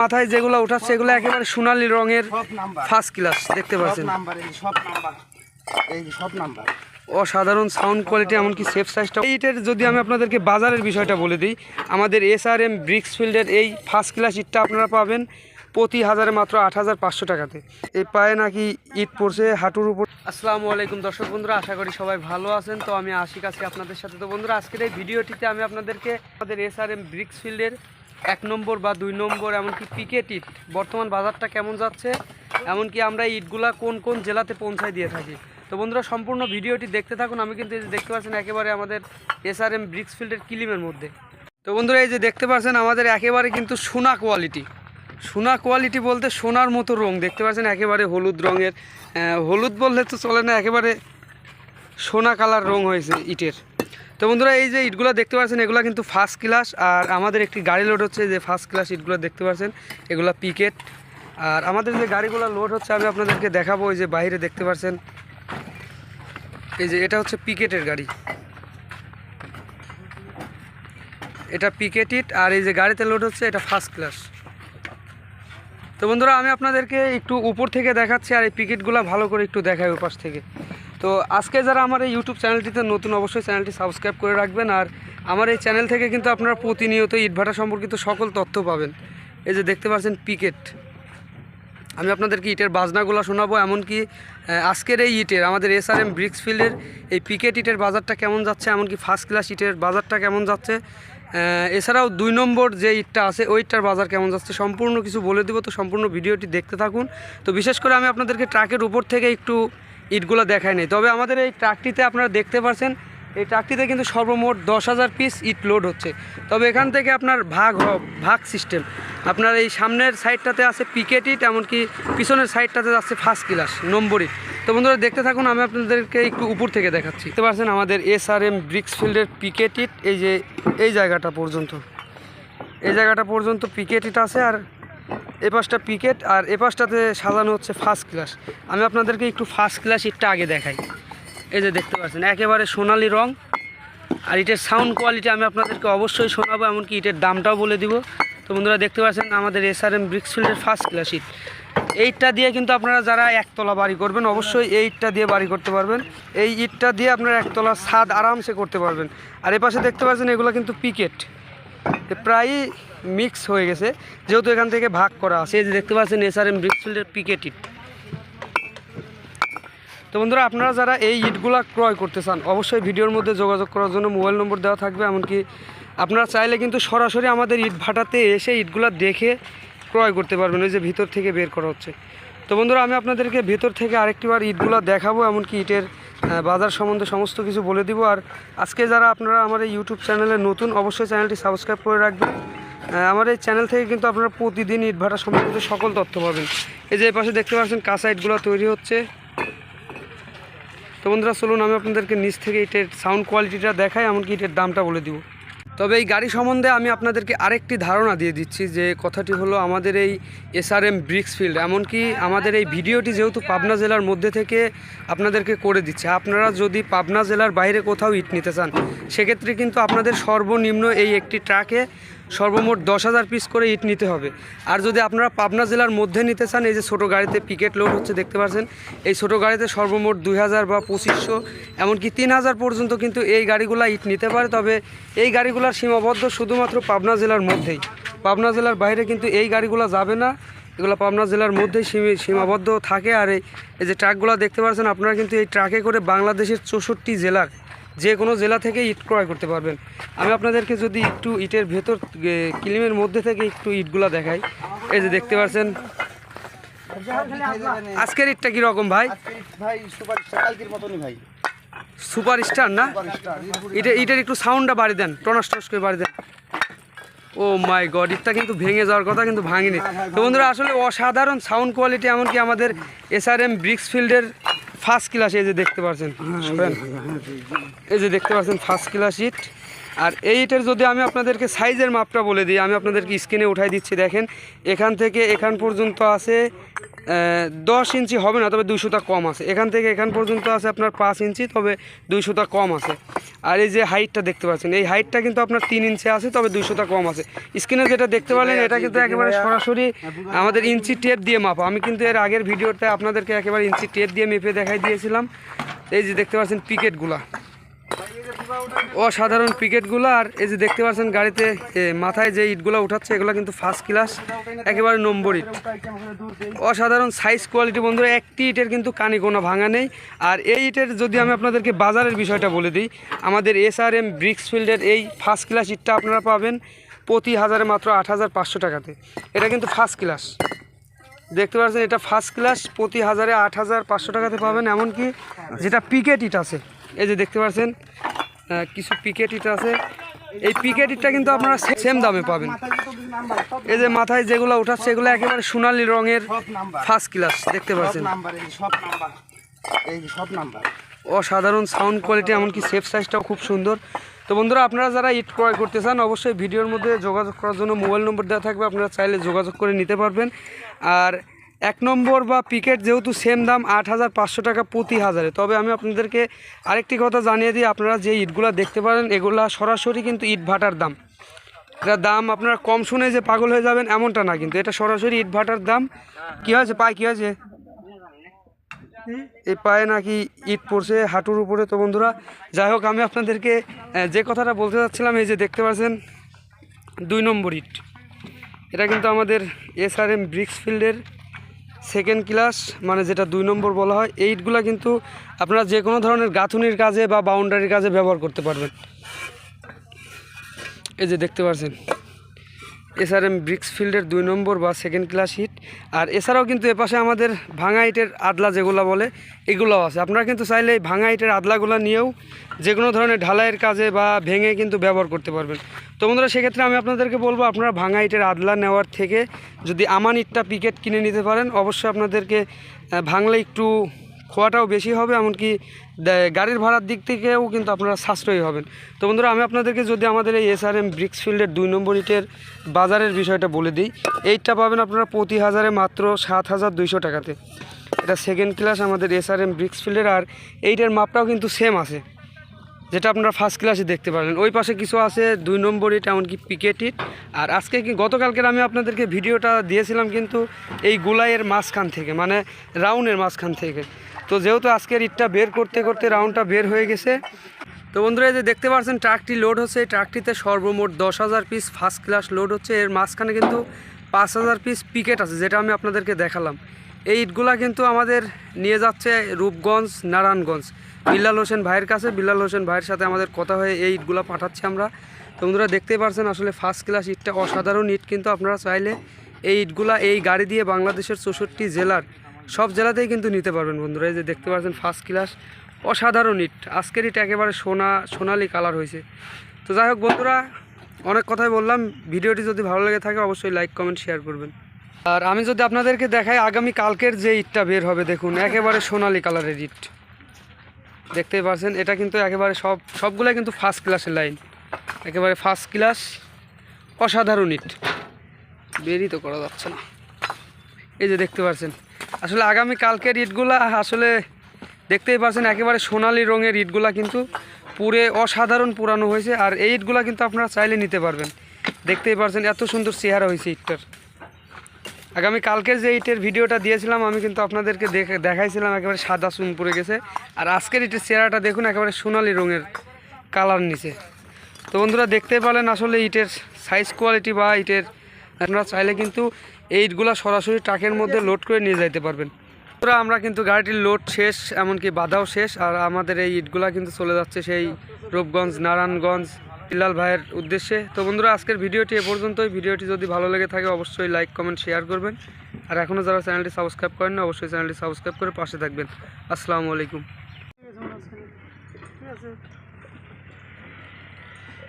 মাথায় যেগুলো উঠাচ্ছে এগুলো একেবারে সোনালি রঙের ফার্স্ট ক্লাস দেখতে পাচ্ছেন। অসাধারণ সাউন্ড কোয়ালিটি এমনকি সেফ সাইজটা এইটার যদি আমি আপনাদেরকে বাজারের বিষয়টা বলে দিই আমাদের এস আর এম ব্রিক্স ফিল্ডের এই ফার্স্ট ক্লাস ইটটা আপনারা পাবেন প্রতি হাজারে মাত্র আট হাজার পাঁচশো টাকাতে। এই পায়ে নাকি ইট পড়ছে হাঁটুর উপর। আসসালামু আলাইকুম দর্শক বন্ধুরা আশা করি সবাই ভালো আছেন। তো আমি আশিক আছি আপনাদের সাথে। তো বন্ধুরা আজকের এই ভিডিওটিতে আমি আপনাদেরকে আমাদের এস আর এম ব্রিক্স ফিল্ডের এক নম্বর বা দুই নম্বর, এমনকি পিকেট ইট বর্তমান বাজারটা কেমন যাচ্ছে? এমনকি আমরা এই ইটগুলা কোন কোন জেলাতে পৌঁছায় দিয়ে থাকি? তো বন্ধুরা, সম্পূর্ণ ভিডিওটি দেখতে থাকুন। আমি কিন্তু এই যে দেখতে পাচ্ছেন, একেবারে আমাদের এস আর এম ব্রিক্স ফিল্ডের কিলিমের মধ্যে। তো বন্ধুরা, এই যে দেখতে পাচ্ছেন, আমাদের একেবারে কিন্তু সোনা কোয়ালিটি সোনা কোয়ালিটি বলতে সোনার মতো রং। দেখতে পাচ্ছেন, একেবারে হলুদ রঙের। হলুদ বললে তো চলে না, একেবারে সোনা কালার রং হয়েছে ইটের তো বন্ধুরা, এই যে ইটগুলো দেখতে পাচ্ছেন, এগুলো কিন্তু ফার্স্ট ক্লাস আর আমাদের একটি গাড়ি লোড হচ্ছে যে ফার্স্ট ক্লাস ইটগুলো দেখতে পাচ্ছেন, এগুলো পিকেট আর আমাদের যে গাড়িগুলো লোড হচ্ছে, আমি আপনাদেরকে দেখাবো ওই যে বাইরে দেখতে পাচ্ছেন। এই যে এটা হচ্ছে পিকেটের গাড়ি। এটা পিকেট ইট আর এই যে গাড়িতে লোড হচ্ছে, এটা ফার্স্ট ক্লাস তো বন্ধুরা, আমি আপনাদেরকে একটু উপর থেকে দেখাচ্ছি, আর এই পিকেটগুলো ভালো করে একটু দেখাই ওপাশ থেকে। তো আজকে যারা আমার এই ইউটিউব চ্যানেলটিতে নতুন, অবশ্যই চ্যানেলটি সাবস্ক্রাইব করে রাখবেন। আর আমার এই চ্যানেল থেকে কিন্তু আপনারা প্রতিনিয়ত ইটভাটা সম্পর্কিত সকল তথ্য পাবেন। এই যে দেখতে পাচ্ছেন পিকেট আমি আপনাদেরকে ইটের বাজনাগুলো শোনাবো, এমনকি আজকের এই ইটের, আমাদের এস আর এম ব্রিক্স ফিল্ডের এই পিকেট ইটের বাজারটা কেমন যাচ্ছে, এমনকি ফার্স্ট ক্লাস ইটের বাজারটা কেমন যাচ্ছে। এছাড়াও দুই নম্বর যে ইটটা আছে ওইটার বাজার কেমন যাচ্ছে, সম্পূর্ণ কিছু বলে দেবো। তো সম্পূর্ণ ভিডিওটি দেখতে থাকুন। তো বিশেষ করে আমি আপনাদেরকে ট্রাকের উপর থেকে একটু ইটগুলো দেখায় নেই। তবে আমাদের এই ট্রাকটিতে আপনারা দেখতে পাচ্ছেন এই ট্রাকটিতে কিন্তু সর্বমোট দশ হাজার পিস ইট লোড হচ্ছে। তবে এখান থেকে আপনার ভাগ ভাগ সিস্টেম আপনার এই সামনের সাইডটাতে আছে পিকেট ইট, এমনকি পিছনের সাইডটাতে আছে ফার্স্ট ক্লাস নম্বর ইট। তো বন্ধুরা, দেখতে থাকুন, আমি আপনাদেরকে একটু উপর থেকে দেখাচ্ছি। দেখতে পাচ্ছেন আমাদের এস আর এম ব্রিক্স ফিল্ডের পিকেট ইট, এই যে, এই জায়গাটা পর্যন্ত। এই জায়গাটা পর্যন্ত পিকেট ইট আছে, আর এ পাশটা পিকেট আর এ পাশটাতে সাজানো হচ্ছে ফার্স্ট ক্লাস আমি আপনাদেরকে একটু ফার্স্ট ক্লাস ইটটা আগে দেখাই। এই যে দেখতে পাচ্ছেন, একেবারে সোনালি রং। আর ইটের সাউন্ড কোয়ালিটি আমি আপনাদেরকে অবশ্যই শোনাবো, এমনকি ইটের দামটাও বলে দিব। তো বন্ধুরা, দেখতে পাচ্ছেন আমাদের এস আর এম ব্রিক্সফিল্ডের ফার্স্ট ক্লাস ইট এইটটা দিয়ে কিন্তু আপনারা যারা একতলা বাড়ি করবেন, অবশ্যই এই ইটটা দিয়ে বাড়ি করতে পারবেন। এই ইটটা দিয়ে আপনারা একতলা ছাদ আরামসে করতে পারবেন। আর এ পাশে দেখতে পাচ্ছেন এগুলো কিন্তু পিকেট প্রায়ই মিক্স হয়ে গেছে। যেহেতু এখান থেকে ভাগ করা আছে। যে দেখতে পাচ্ছেন এস আর এম ব্রিক্সফিল্ডের পিকেট ইট তো বন্ধুরা, আপনারা যারা এই ইটগুলা ক্রয় করতে চান, অবশ্যই ভিডিওর মধ্যে যোগাযোগ করার জন্য মোবাইল নম্বর দেওয়া থাকবে। এমনকি আপনারা চাইলে কিন্তু সরাসরি আমাদের ইট ভাটাতে এসে ইটগুলা দেখে ক্রয় করতে পারবেন। ওই যে ভিতর থেকে বের করা হচ্ছে। তো বন্ধুরা, আমি আপনাদেরকে ভেতর থেকে আরেকটিবার ইটগুলা দেখাবো। এমনকি ইটের বাজার সম্বন্ধে সমস্ত কিছু বলে দিব। আর আজকে যারা আপনারা আমার এই ইউটিউব চ্যানেলে নতুন, অবশ্যই চ্যানেলটি সাবস্ক্রাইব করে রাখবেন। আমার এই চ্যানেল থেকে কিন্তু আপনারা প্রতিদিন ইট ভাটা সম্পর্কিত সকল তথ্য পাবেন। এই যে পাশে দেখতে পাচ্ছেন, কাঁচা ইটগুলো তৈরি হচ্ছে। তো বন্ধুরা, চলুন আমি আপনাদেরকে নিচ থেকে ইটের সাউন্ড কোয়ালিটিটা দেখাই, এমনকি ইটের দামটা বলে দিব। তবে এই গাড়ি সম্বন্ধে আমি আপনাদেরকে আরেকটি ধারণা দিয়ে দিচ্ছি যে কথাটি হলো আমাদের এই এসআরএম ব্রিক্স ফিল্ড, এমনকি আমাদের এই ভিডিওটি যেহেতু পাবনা জেলার মধ্যে থেকে আপনাদেরকে করে দিচ্ছে। আপনারা যদি পাবনা জেলার বাইরে কোথাও ইট নিতে চান, সেক্ষেত্রে কিন্তু আপনাদের সর্বনিম্ন এই একটি ট্রাকে সর্বমোট দশ হাজার পিস করে ইট নিতে হবে। আর যদি আপনারা পাবনা জেলার মধ্যে নিতে চান, এই যে ছোটো গাড়িতে পিকেট লোড হচ্ছে, দেখতে পাচ্ছেন, এই ছোটো গাড়িতে সর্বমোট দুই হাজার বা পঁচিশশো, এমনকি তিন হাজার পর্যন্ত কিন্তু এই গাড়িগুলো ইট নিতে পারে। তবে এই গাড়িগুলোর সীমাবদ্ধ শুধুমাত্র পাবনা জেলার মধ্যেই। পাবনা জেলার বাইরে কিন্তু এই গাড়িগুলো যাবে না। এগুলো পাবনা জেলার মধ্যেই সীমি- সীমাবদ্ধ থাকে। আর এই যে ট্রাকগুলো দেখতে পাচ্ছেন, আপনারা কিন্তু এই ট্রাকে করে বাংলাদেশের চৌষট্টি জেলার যে কোনো জেলা থেকে ইট ক্রয় করতে পারবেন। আমি আপনাদেরকে যদি একটু ইটের ভেতর কিলিমের মধ্যে থেকে একটু ইটগুলা দেখাই। এই যে দেখতে পাচ্ছেন। আজকের ইটটা কীরকম ভাই ভাই? সুপার স্টার না? এটা এটার একটু সাউন্ডটা বাড়ি দেন টনাস টনাস করে বাড়ি দেন। ও মাই গড, ইটটা কিন্তু ভেঙে যাওয়ার কথা কিন্তু ভাঙেনি। তো বন্ধুরা, আসলে অসাধারণ সাউন্ড কোয়ালিটি, এমনকি আমাদের এস এসআরএম ব্রিক্স ফিল্ডের ফার্স্ট ক্লাস এই যে দেখতে পাচ্ছেন শোনেন। এই যে দেখতে পাচ্ছেন ফার্স্ট ক্লাস ইট আর এই ইটের যদি আমি আপনাদেরকে সাইজের মাপটা বলে দিই আমি আপনাদেরকে স্ক্রিনে উঠাই দিচ্ছি দেখেন। এখান থেকে এখান পর্যন্ত আছে দশ ইঞ্চি হবে না তবে দুইশোটা কম আছে। এখান থেকে এখান পর্যন্ত আছে আপনার পাঁচ ইঞ্চি তবে দুইশোটা কম আছে। আর এই যে হাইটটা দেখতে পাচ্ছেন এই হাইটটা কিন্তু আপনার তিন ইঞ্চি আছে তবে দুইশোটা কম আছে। স্ক্রিনে যেটা দেখতে পারলেন এটা কিন্তু একেবারে সরাসরি আমাদের ইঞ্চি টেপ দিয়ে মাপা। আমি কিন্তু এর আগের ভিডিওতে আপনাদেরকে একেবারে ইঞ্চি টেপ দিয়ে মেপে দেখাই দিয়েছিলাম। এই যে দেখতে পাচ্ছেন পিকেটগুলা অসাধারণ পিকেটগুলো, আর এই যে দেখতে পাচ্ছেন গাড়িতে মাথায় যে ইটগুলো উঠাচ্ছে, এগুলো কিন্তু ফার্স্ট ক্লাস একেবারে নম্বর ইট। অসাধারণ সাইজ কোয়ালিটি বন্ধুরা, একটি ইটের কিন্তু কানি কোনো ভাঙা নেই। আর এই ইটের যদি আমি আপনাদেরকে বাজারের বিষয়টা বলে দিই, আমাদের এস আর এম ব্রিক্সফিল্ডের এই ফার্স্ট ক্লাস ইটটা আপনারা পাবেন প্রতি হাজারে মাত্র আট হাজার পাঁচশো টাকাতে। এটা কিন্তু ফার্স্ট ক্লাস দেখতে পাচ্ছেন, এটা ফার্স্ট ক্লাস প্রতি হাজারে আট হাজার পাঁচশো টাকাতে পাবেন। এমনকি যেটা পিকেট ইট আছে, এই যে দেখতে পাচ্ছেন কিছু পিকেট ইট আছে। এই পিকেট ইটটা কিন্তু আপনারা সেম দামে পাবেন। এই যে মাথায় যেগুলো উঠাচ্ছে এগুলো একেবারে সোনালি রঙের ফার্স্ট ক্লাস দেখতে পাচ্ছেন? অসাধারণ সাউন্ড কোয়ালিটি এমনকি সেফ সাইজটাও খুব সুন্দর। তো বন্ধুরা আপনারা যারা ইট ক্রয় করতে চান অবশ্যই ভিডিওর মধ্যে যোগাযোগ করার জন্য মোবাইল নম্বর দেওয়া থাকবে। আপনারা চাইলে যোগাযোগ করে নিতে পারবেন। আর এক নম্বর বা পিকেট যেহেতু সেম দাম আট হাজার পাঁচশো টাকা প্রতি হাজারে। তবে আমি আপনাদেরকে আরেকটি কথা জানিয়ে দিই, আপনারা যে ইটগুলো দেখতে পারেন, এগুলা সরাসরি কিন্তু ইট ভাটার দাম। এটা দাম আপনারা কম শুনে যে পাগল হয়ে যাবেন এমনটা না কিন্তু, এটা সরাসরি ইট ভাটার দাম। কী হয়েছে? পায়ে কী হয়েছে? এই পায়ে নাকি ইট পড়ছে হাঁটুর উপরে তো বন্ধুরা। যাই হোক, আমি আপনাদেরকে যে কথাটা বলতে চাচ্ছিলাম এই যে দেখতে পাচ্ছেন, দুই নম্বর ইট। এটা কিন্তু আমাদের এস আর এম ব্রিক্সফিল্ডের সেকেন্ড ক্লাস মানে যেটা দুই নম্বর বলা হয় এই ইটগুলো কিন্তু আপনারা যে কোনো ধরনের গাঁথুনির কাজে বা বাউন্ডারির কাজে ব্যবহার করতে পারবেন। এই যে দেখতে পাচ্ছেন এসআরএম ব্রিক্সফিল্ডের দুই নম্বর বা সেকেন্ড ক্লাস হিট আর এছাড়াও কিন্তু এপাশে আমাদের ভাঙা ইটের আদলা যেগুলো বলে, এগুলোও আছে। আপনারা কিন্তু চাইলে এই ভাঙা ইটের আদলাগুলো নিয়েও যে কোনো ধরনের ঢালাইয়ের কাজে বা ভেঙে কিন্তু ব্যবহার করতে পারবেন। তো বন্ধুরা, সেক্ষেত্রে আমি আপনাদেরকে বলব, আপনারা ভাঙা ইটের আদলা নেওয়ার থেকে যদি আমান ইটটা পিকেট কিনে নিতে পারেন, অবশ্যই আপনাদেরকে ভাঙলে একটু খোয়াটাও বেশি হবে, এমনকি গাড়ির ভাড়ার দিক থেকেও কিন্তু আপনারা সাশ্রয়ী হবেন। তো বন্ধুরা, আমি আপনাদেরকে যদি আমাদের এই এস আর এম ব্রিক্সফিল্ডের দুই নম্বর ইটের বাজারের বিষয়টা বলে দিই, এইটা পাবেন আপনারা প্রতি হাজারে মাত্র সাত হাজার দুইশো টাকাতে। এটা সেকেন্ড ক্লাস আমাদের এস আর এম ব্রিক্সফিল্ডের আর এইটার মাপটাও কিন্তু সেম আছে, যেটা আপনারা ফার্স্ট ক্লাসে দেখতে পারেন ওই পাশে কিছু আছে, দুই নম্বর ইট, এমনকি পিকেট ইট। আর আজকে কি, গতকালকের আমি আপনাদেরকে ভিডিওটা দিয়েছিলাম কিন্তু এই গোলাইয়ের মাঝখান থেকে মানে রাউন্ডের মাঝখান থেকে। তো যেহেতু আজকের ইটটা বের করতে করতে রাউন্ডটা বের হয়ে গেছে, তো বন্ধুরা যে দেখতে পাচ্ছেন ট্রাকটি লোড হচ্ছে। এই ট্রাকটিতে সর্বমোট দশ হাজার পিস ফার্স্ট ক্লাস লোড হচ্ছে। এর মাঝখানে কিন্তু পাঁচ হাজার পিস পিকেট আছে, যেটা আমি আপনাদেরকে দেখালাম। এই ইটগুলা কিন্তু আমাদের নিয়ে যাচ্ছে রূপগঞ্জ, নারায়ণগঞ্জ। বিল্লাল হোসেন ভাইয়ের কাছে। বিল্লাল হোসেন ভাইয়ের সাথে আমাদের কথা হয়ে এই ইটগুলা পাঠাচ্ছি আমরা। তো বন্ধুরা দেখতেই পারছেন, আসলে ফার্স্ট ক্লাস ইটটা অসাধারণ ইট, কিন্তু আপনারা চাইলে এই ইটগুলা এই গাড়ি দিয়ে বাংলাদেশের চৌষট্টি জেলার সব জেলাতেই কিন্তু নিতে পারবেন বন্ধুরা। এই যে দেখতে পাচ্ছেন ফার্স্ট ক্লাস অসাধারণ ইট। আজকের ইট একেবারে সোনা, সোনালি কালার হয়েছে। তো যাই হোক বন্ধুরা, অনেক কথাই বললাম। ভিডিওটি যদি ভালো লেগে থাকে, অবশ্যই লাইক কমেন্ট শেয়ার করবেন। আর আমি যদি আপনাদেরকে দেখাই, আগামী কালকের যে ইটটা বের হবে, দেখুন, একেবারে সোনালি কালারের ইট। দেখতেই পাচ্ছেন, এটা কিন্তু একেবারে সব, সবগুলাই কিন্তু ফার্স্ট ক্লাসের লাইন একেবারে ফার্স্ট ক্লাস অসাধারণ ইট। বেরই তো করা যাচ্ছে না। এই যে দেখতে পাচ্ছেন আসলে আগামী কালকের ইটগুলা আসলে দেখতেই পাচ্ছেন, একেবারে সোনালি রঙের ইটগুলা কিন্তু পুরে অসাধারণ পুরানো হয়েছে। আর এই ইটগুলা কিন্তু আপনারা চাইলে নিতে পারবেন। দেখতেই পাচ্ছেন, এত সুন্দর চেহারা হয়েছে ইটটার আগামী কালকের যে ইটের ভিডিওটা দিয়েছিলাম, আমি কিন্তু আপনাদেরকে দেখে দেখাইছিলাম, একেবারে সাদা চুন পড়ে গেছে। আর আজকের ইটের চেহারাটা দেখুন, একেবারে সোনালি রঙের কালার নিচে তো বন্ধুরা, দেখতে পেলেন আসলে ইটের সাইজ কোয়ালিটি বা ইটের আপনারা চাইলে কিন্তু এই ইটগুলা সরাসরি ট্রাকের মধ্যে লোড করে নিয়ে যাইতে পারবেন। তোরা আমরা কিন্তু গাড়িটির লোড শেষ এমনকি বাধাও শেষ আর আমাদের এই ইটগুলা কিন্তু চলে যাচ্ছে সেই রূপগঞ্জ নারায়ণগঞ্জ বিল্লাল ভাইয়ের উদ্দেশ্যে। তো বন্ধুরা আজকের ভিডিওটি এ পর্যন্তই। ভিডিওটি যদি ভালো লেগে থাকে অবশ্যই লাইক কমেন্ট শেয়ার করবেন। আর এখনও যারা চ্যানেলটি সাবস্ক্রাইব করেন না অবশ্যই চ্যানেলটি সাবস্ক্রাইব করে পাশে থাকবেন। আসসালামু আলাইকুম।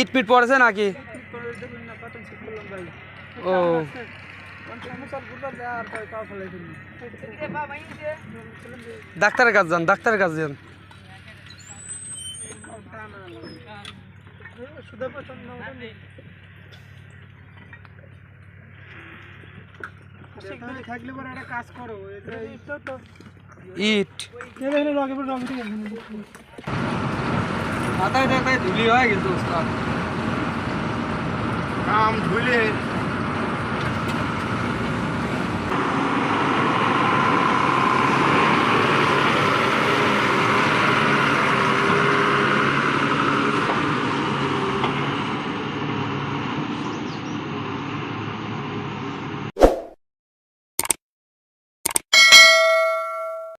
ইট পিট পড়েছে নাকি? ও। ডাক্তারের কাছে যান ডাক্তারের কাছে যান। ইট। মাথায় ধুলি হয় কিন্তু কাম ধুলে।